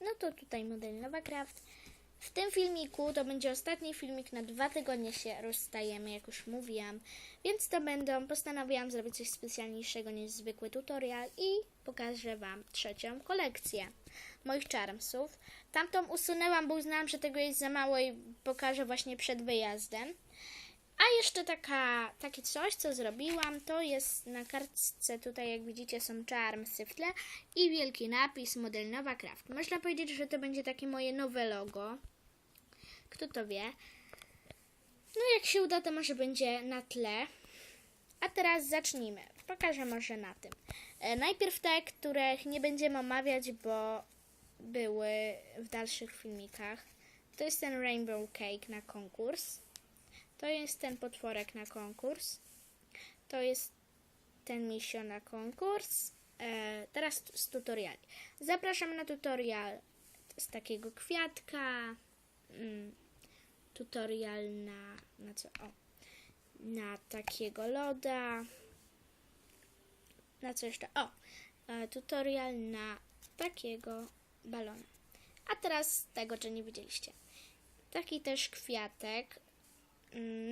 No to tutaj model Nowa Craft. W tym filmiku to będzie ostatni filmik, na dwa tygodnie się rozstajemy, jak już mówiłam. Więc to będą, postanowiłam zrobić coś specjalniejszego niż zwykły tutorial i pokażę Wam trzecią kolekcję moich charmsów. Tamtą usunęłam, bo uznałam, że tego jest za mało i pokażę właśnie przed wyjazdem. A jeszcze taka, takie coś, co zrobiłam, to jest na kartce tutaj, jak widzicie, są charmsy w tle i wielki napis model Nowa Craft. Można powiedzieć, że to będzie takie moje nowe logo. Kto to wie? No jak się uda, to może będzie na tle. A teraz zacznijmy. Pokażę może na tym. E, najpierw te, których nie będziemy omawiać, bo były w dalszych filmikach. To jest ten Rainbow Cake na konkurs. To jest ten potworek na konkurs. To jest ten misio na konkurs. E, teraz z tutoriali. Zapraszam na tutorial z takiego kwiatka. Mm, tutorial na, na co? O, na takiego loda. Na co jeszcze? O, e, tutorial na takiego balona. A teraz tego, co nie widzieliście. Taki też kwiatek,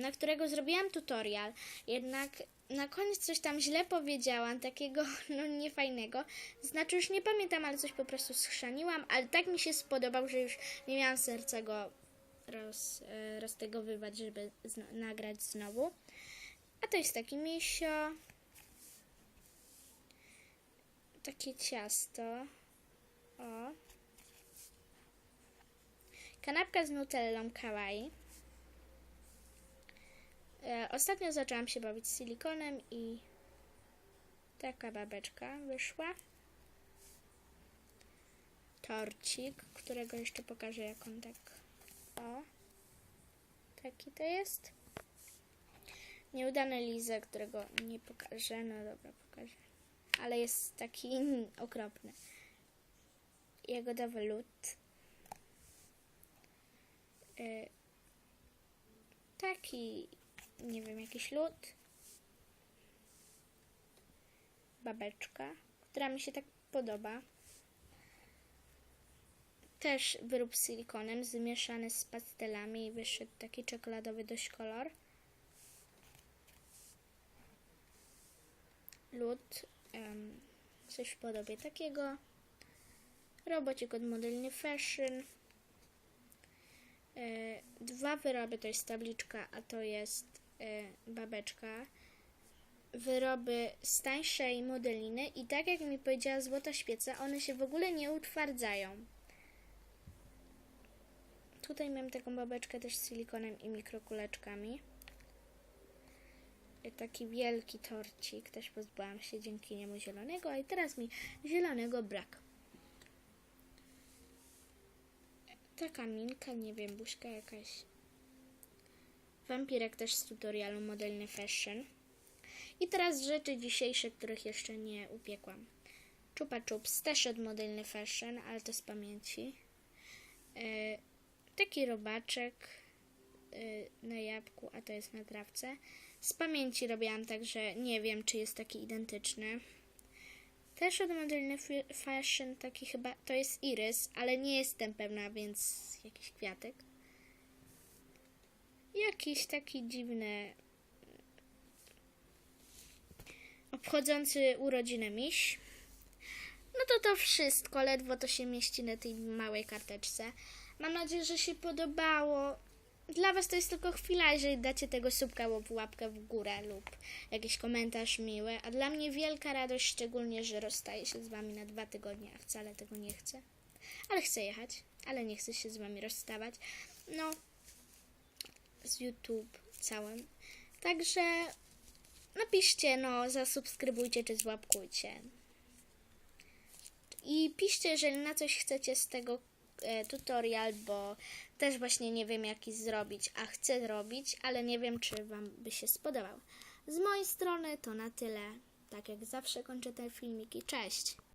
na którego zrobiłam tutorial, jednak na koniec coś tam źle powiedziałam, takiego no niefajnego. Znaczy już nie pamiętam, ale coś po prostu schrzaniłam, ale tak mi się spodobał, że już nie miałam serca go roz, e, roztegowywać, żeby zno- nagrać znowu. A to jest taki misio. Takie ciasto. O. Kanapka z nutellą kawaii. E, ostatnio zaczęłam się bawić z silikonem i taka babeczka wyszła. Torcik, którego jeszcze pokażę jak on tak... O. Taki to jest. Nieudany lizek, którego nie pokażę. No dobra, pokażę. Ale jest taki okropny. Jagodowy lód. Y, taki, nie wiem, jakiś lód. Babeczka, która mi się tak podoba. Też wyrób silikonem, zmieszany z pastelami i wyszedł taki czekoladowy dość kolor. Lód, em, coś w podobie takiego. Robocik od modelny Fashion. E, dwa wyroby to jest tabliczka, a to jest babeczka. Wyroby z tańszej modeliny i tak jak mi powiedziała Złota Świeca, one się w ogóle nie utwardzają. Tutaj mam taką babeczkę też z silikonem i mikrokuleczkami. Taki wielki torcik, też pozbyłam się dzięki niemu zielonego, a i teraz mi zielonego brak. Taka minka, nie wiem, buźka jakaś. Wampirek też z tutorialu modelny fashion. I teraz rzeczy dzisiejsze, których jeszcze nie upiekłam. Chupa Chups też od modelny fashion, ale to z pamięci. E, taki robaczek e, na jabłku, a to jest na trawce. Z pamięci robiłam, także nie wiem, czy jest taki identyczny. Też od modelny fashion, taki chyba, to jest irys, ale nie jestem pewna, więc jakiś kwiatek. Jakiś taki dziwny, obchodzący urodzinę miś. No to to wszystko, ledwo to się mieści na tej małej karteczce. Mam nadzieję, że się podobało. Dla Was to jest tylko chwila, jeżeli dacie tego subka lub łapkę w górę lub jakiś komentarz miły, a dla mnie wielka radość, szczególnie, że rozstaję się z Wami na dwa tygodnie, a wcale tego nie chcę. Ale chcę jechać, ale nie chcę się z Wami rozstawać. No, z YouTube całym. Także napiszcie, no, zasubskrybujcie czy złapkujcie. I piszcie, jeżeli na coś chcecie z tego e, tutorial, bo też właśnie nie wiem jaki zrobić, a chcę zrobić, ale nie wiem czy Wam by się spodobał. Z mojej strony to na tyle. Tak jak zawsze kończę te filmiki. Cześć!